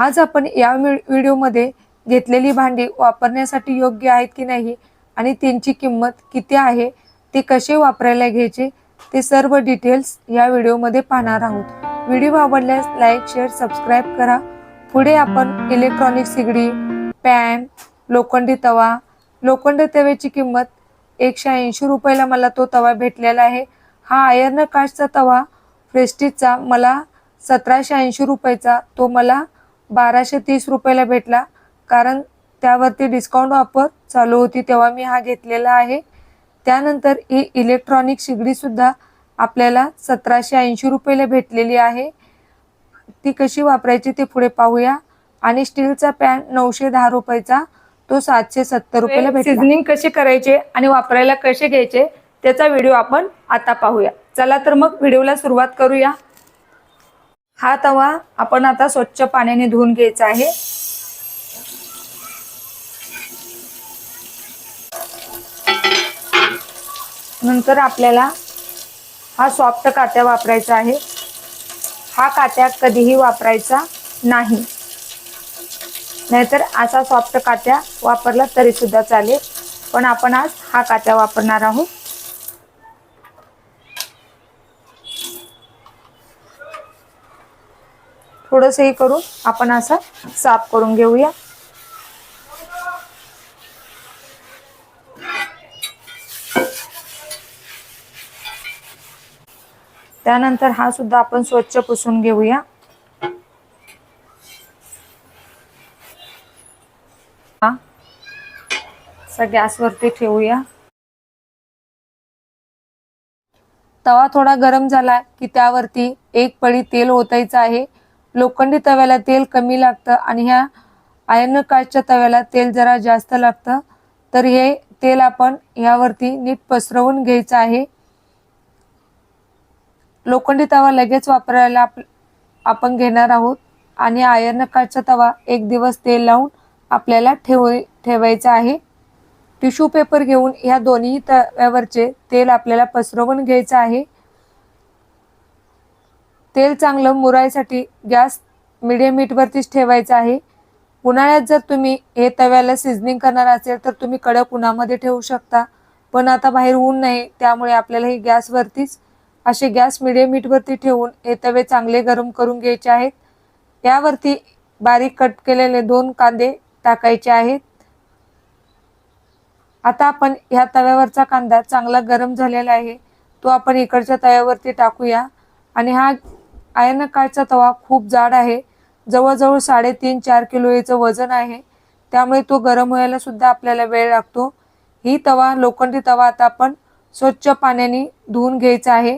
आज आपण या व्हिडिओमध्ये घेतलेली भांडी वापरण्यासाठी योग्य आहेत की नाही आणि त्यांची किंमत किती आहे ते कसे वापरायला घ्यायचे ते सर्व डिटेल्स या व्हिडिओमध्ये पाहणार आहोत. व्हिडिओ आवडल्यास लाईक शेअर सबस्क्राईब करा. पुढे आपण इलेक्ट्रॉनिक सिगडी पॅन लोखंडी तवा लोखंडी तव्याची किंमत एकशे ऐंशी रुपयाला मला तो तवा भेटलेला आहे. हा आयर्न कास्टचा तवा प्रेस्टिजचा मला सतराशे ऐंशी रुपयाचा तो मला बाराशे तीस रुपयाला भेटला. कारण त्यावरती डिस्काउंट ऑफर चालू होती तेव्हा मी हा घेतलेला आहे. त्यानंतर ही इलेक्ट्रॉनिक शिगडीसुद्धा आपल्याला सतराशे ऐंशी रुपयाला भेटलेली आहे. ती कशी वापरायची ते पुढे पाहूया. आणि स्टीलचा पॅन नऊशे दहा रुपयाचा तो सातशे सत्तर रुपयाला भेटला. सिझनिंग कशी करायचे आणि वापरायला कसे घ्यायचे त्याचा व्हिडिओ आपण आता पाहूया. चला तर मग व्हिडिओला सुरुवात करूया. हा तवा आपण आता स्वच्छ पाण्याने धुवून घ्यायचा आहे. नंतर आपल्याला हा सॉफ्ट कात्या वापरायचा आहे. हा कात्या कधीही वापरायचा नाही. नाहीतर असा सॉफ्ट कात्या वापरला तरी सुद्धा चालेल. पण आपण आज हा कात्या वापरणार आहोत. थोडंसं हे करून आपण असं साफ करून घेऊया. त्यानंतर हा सुद्धा आपण स्वच्छ पुसून घेऊया. हा. गॅसवरती ठेवूया. तवा थोडा गरम झाला की त्यावरती एक पळी तेल ओतायचं आहे. लोखंडी तव्याला तेल कमी लागतं आणि ह्या आयर्न काचच्या तव्याला तेल जरा जास्त लागतं. तर हे तेल आपण ह्यावरती नीट पसरवून घ्यायचं आहे. लोखंडी तवा लगेच वापरायला आप आपण घेणार आहोत. आणि आयर्न काचचा तवा एक दिवस तेल लावून आपल्याला ठेव ठेवायचा आहे. टिश्यू पेपर घेऊन ह्या दोन्ही तव्यावरचे तेल आपल्याला पसरवून घ्यायचं आहे. तेल चांगलं मुरायसाठी गॅस मिडियम हीटवरतीच ठेवायचा आहे. उन्हाळ्यात जर तुम्ही हे तव्याला सिझनिंग करणार असेल तर तुम्ही कडक उन्हामध्ये ठेवू शकता. पण आता बाहेर ऊन नाही त्यामुळे आपल्याला हे गॅसवरतीच असे गॅस मिडियम हीटवरती ठेवून हे तवे चांगले गरम करून घ्यायचे आहेत. यावरती बारीक कट केलेले दोन कांदे टाकायचे आहेत. आता आपण ह्या तव्यावरचा कांदा चांगला गरम झालेला आहे. तो आपण इकडच्या तव्यावरती टाकूया. आणि हा आयनकाळचा तवा खूप जाड आहे. जवळजवळ साडेतीन चार किलो याचं वजन आहे. त्यामुळे तो गरम व्हायला सुद्धा आपल्याला वेळ लागतो. ही तवा लोखंडी तवा आता आपण स्वच्छ पाण्याने धुवून घ्यायचा आहे.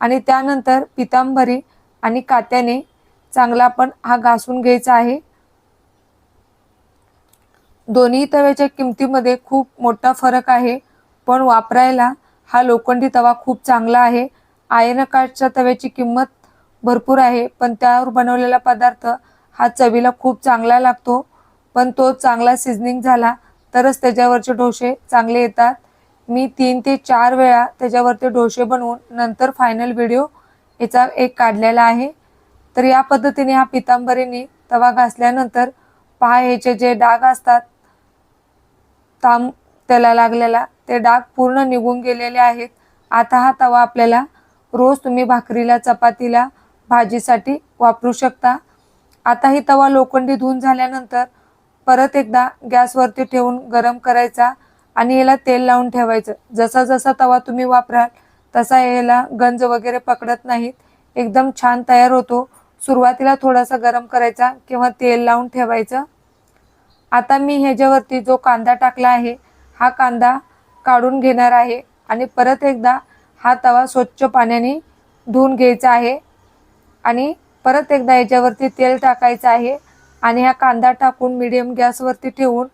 आणि त्यानंतर पितांबरी आणि कात्याने चांगला आपण हा घासून घ्यायचा आहे. दोन्ही तव्याच्या किमतीमध्ये खूप मोठा फरक आहे. पण वापरायला हा लोखंडी तवा खूप चांगला आहे. आयनकाठच्या तव्याची किंमत भरपूर आहे पण त्यावर बनवलेला पदार्थ हा चवीला खूप चांगला लागतो. पण तो चांगला सिझनिंग झाला तरच त्याच्यावरचे डोसे चांगले येतात. मी तीन ते चार वेळा त्याच्यावरती डोसे बनवून नंतर फायनल व्हिडिओ याचा एक काढलेला आहे. तर या पद्धतीने हा पितांबरीने तवा घासल्यानंतर पहा ह्याचे जे डाग असतात ताम त्याला लागलेला ते डाग पूर्ण निघून गेलेले आहेत. आता हा तवा आपल्याला रोज तुम्ही भाकरीला चपातीला भाजीसाठी वापरू शकता. आता ही तवा लोखंडी धुवून झाल्यानंतर परत एकदा गॅसवरती ठेवून गरम करायचा आणि याला तेल लावून ठेवायचं. जसा जसा तवा तुम्ही वापराल तसा याला गंज वगैरे पकडत नाहीत. एकदम छान तयार होतो. सुरुवातीला थोडासा गरम करायचा किंवा तेल लावून ठेवायचं. आता मी ह्याच्यावरती जो कांदा टाकला आहे हा कांदा काढून घेणार आहे आणि परत एकदा हा तवा स्वच्छ पाण्याने धुवून घ्यायचा आहे. आणि परत एकदा याच्यावरती तेल टाकायचं आहे आणि हा कांदा टाकून मिडियम गॅसवरती ठेवून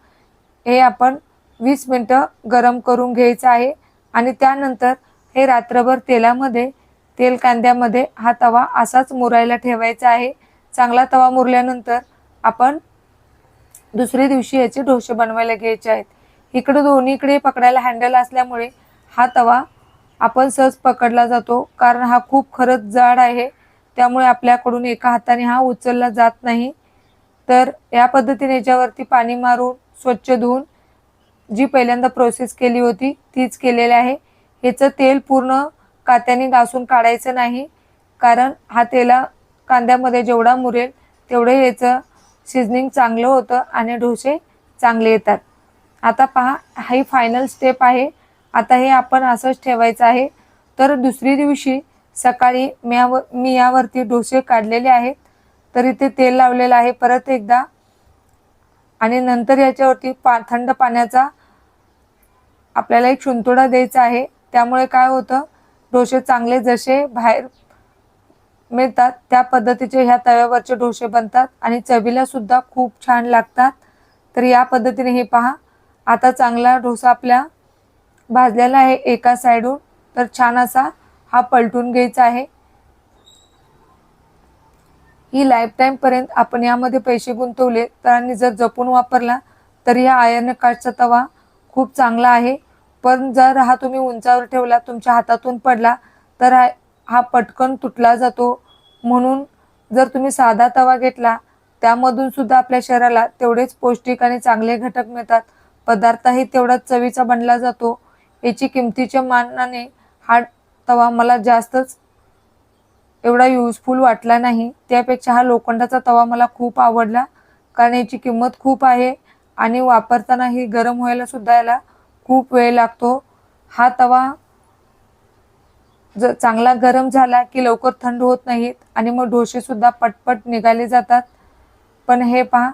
हे आपण वीस मिनटं गरम करून घ्यायचं आहे. आणि त्यानंतर हे रात्रभर तेलामध्ये तेल कांद्यामध्ये हा तवा असाच मुरायला ठेवायचा आहे. चांगला तवा मुरल्यानंतर आपण दुसऱ्या दिवशी याचे डोसे बनवायला घ्यायचे आहेत. इकडे दोन्हीकडे पकडायला हँडल असल्यामुळे हा तवा आपण सहज पकडला जातो कारण हा खूप खरंच जाड आहे. त्यामुळे आपल्याकडून एका हाताने हा उचलला जात नाही. तर या पद्धतीने याच्यावरती पाणी मारून स्वच्छ धुवून जी पहिल्यांदा प्रोसेस केली होती तीच केलेली आहे. ह्याचं तेल पूर्ण कात्याने घासून काढायचं नाही. कारण हा तेला कांद्यामध्ये जेवढा मुरेल तेवढं याचं शिजनिंग चांगलं होतं आणि डोसे चांगले येतात. आता पहा ही फायनल स्टेप आहे. आता हे आपण असंच ठेवायचं आहे. तर दुसरी दिवशी सकाळी मी यावर मी यावरती डोसे काढलेले आहेत. तर इथे तेल लावलेलं आहे. परत एकदा आणि नंतर याच्यावरती पा थंड पाण्याचा आपल्याला एक शुंतोडा द्यायचा आहे. त्यामुळे काय होतं डोसे चांगले जसे बाहेर मिळतात त्या पद्धतीचे ह्या तव्यावरचे डोसे बनतात आणि चवीला सुद्धा खूप छान लागतात. तर या पद्धतीने हे पहा. आता चांगला डोसा आपल्या भाजलेला आहे एका साईडून तर छान असा हा पलटून घ्यायचा आहे. ही लाईफ टाईमपर्यंत आपण यामध्ये पैसे गुंतवले तर आणि जर जपून वापरला तर या आयर्न कार्डचा तवा खूप चांगला आहे. पण जर हा तुम्ही उंचावर ठेवला तुमच्या हातातून पडला तर हा हा पटकन तुटला जातो. म्हणून जर तुम्ही साधा तवा घेतला त्यामधून सुद्धा आपल्या शरीराला तेवढेच पौष्टिक आणि चांगले घटक मिळतात. पदार्थही तेवढाच चवीचा बनला जातो. याची किमतीच्या मानाने हा तवा मला जास्तच एवढा युजफुल वाटला नाही. त्यापेक्षा हा लोखंडाचा तवा मला खूप आवडला. कारण याची किंमत खूप आहे आणि वापरतानाही गरम व्हायला सुद्धा याला खूप वेळ लागतो. हा तवा ज चांगला गरम झाला की लवकर थंड होत नाहीत आणि मग ढोसेसुद्धा पटपट निघाले जातात. पण हे पहा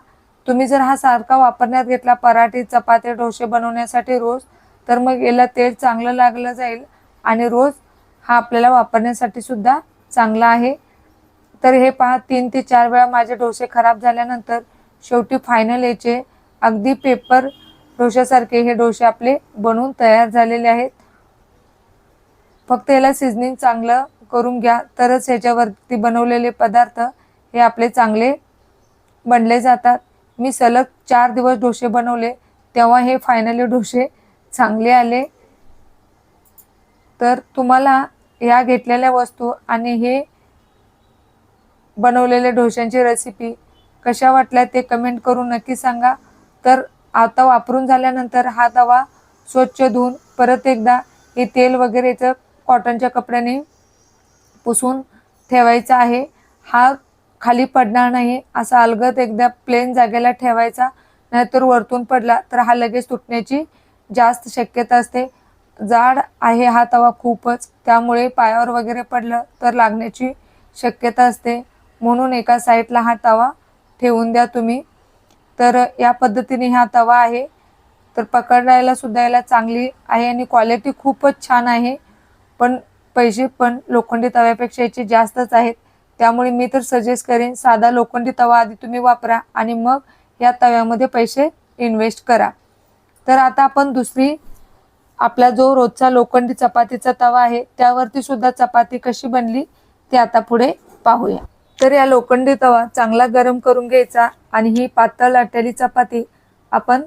तुम्ही जर हा सारखा वापरण्यात घेतला पराठे चपाती डोसे बनवण्यासाठी रोज तर मग याला तेल चांगलं लागलं जाईल आणि रोज हा आपल्याला वापरण्यासाठी सुद्धा चांगला आहे. तर हे पहा तीन ते चार वेळा माझे डोसे खराब झाल्यानंतर शेवटी फायनल याचे अगदी पेपर डोशासारखे हे डोसे आपले बनवून तयार झालेले आहेत. फक्त याला सिझनिंग चांगलं करून घ्या तरच ह्याच्यावरती बनवलेले पदार्थ हे आपले चांगले बनले जातात. मी सलग चार दिवस डोसे बनवले तेव्हा हे फायनली डोसे चांगले आले. तर तुम्हाला या घेतलेल्या वस्तू आणि हे बनवलेल्या डोश्यांची रेसिपी कशा वाटल्या ते कमेंट करून नक्की सांगा. तर आता वापरून झाल्यानंतर हा तवा स्वच्छ धुवून परत एकदा हे तेल वगैरेचं कॉटनच्या कपड्याने पुसून ठेवायचा आहे. हा खाली पडणार नाही असा अलगद एकदा प्लेन जागेला ठेवायचा नाहीतर वरतून पडला तर हा लगेच तुटण्याची जास्त शक्यता असते. जाड आहे हा तवा खूपच. त्यामुळे पायावर वगैरे पडलं तर लागण्याची शक्यता असते. म्हणून एका साईडला हा तवा ठेवून द्या तुम्ही. तर या पद्धतीने हा तवा आहे. तर पकडायला सुद्धा याला चांगली आहे आणि क्वालिटी खूपच छान आहे. पण पैसे पण लोखंडी तव्यापेक्षा याचे जास्तच आहेत. त्यामुळे मी तर सजेस्ट करेन साधा लोखंडी तवा आधी तुम्ही वापरा आणि मग या तव्यामध्ये पैसे इन्व्हेस्ट करा. तर आता आपण दुसरी आपला जो रोजचा लोखंडी चपातीचा तवा आहे त्यावरती सुद्धा चपाती कशी बनली ते आता पुढे पाहूया. तर या लोखंडी तवा चांगला गरम करून घ्यायचा आणि ही पातळ लाटलेली चपाती आपण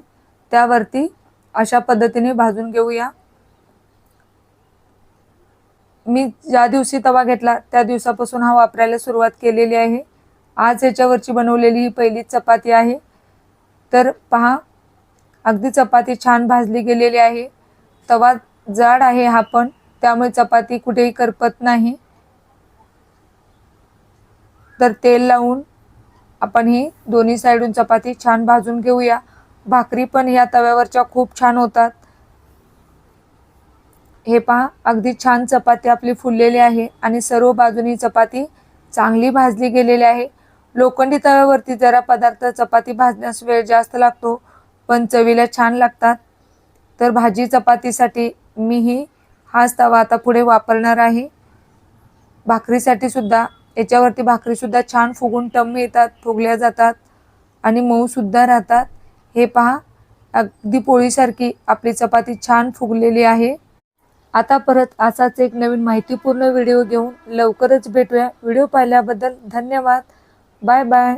त्यावरती अशा पद्धतीने भाजून घेऊया. मी ज्या दिवशी तवा घेतला त्या दिवसापासून हा वापरायला सुरुवात केलेली आहे. आज याच्यावरची बनवलेली ही पहिलीच चपाती आहे. तर पहा अगदी चपाती छान भाजली गेलेली आहे. तवा जाड आहे हा पण त्यामुळे चपाती कुठेही करपत नाही. तर तेल लावून आपण ही दोन्ही साईडून चपाती छान भाजून घेऊया. भाकरी पण ह्या तव्यावरच्या खूप छान होतात. हे पहा अगदी छान चपाती आपली फुललेली आहे आणि सर्व बाजूनी चपाती चांगली भाजली गेलेली आहे. लोखंडी तव्यावरती जरा पदार्थ चपाती भाजण्यास वेळ जास्त लागतो पण चवीला छान लागतात. तर भाजी चपातीसाठी मीही हाच तवा आता पुढे वापरणार आहे. भाकरीसाठी सुद्धा याच्यावरती भाकरीसुद्धा छान फुगून टम येतात फुगल्या जातात आणि मऊसुद्धा राहतात. हे पहा अगदी पोळीसारखी आपली चपाती छान फुगलेली आहे. आता परत असाच एक नवीन माहितीपूर्ण व्हिडिओ घेऊन लवकरच भेटूया. व्हिडिओ पाहिल्याबद्दल धन्यवाद. Bye bye.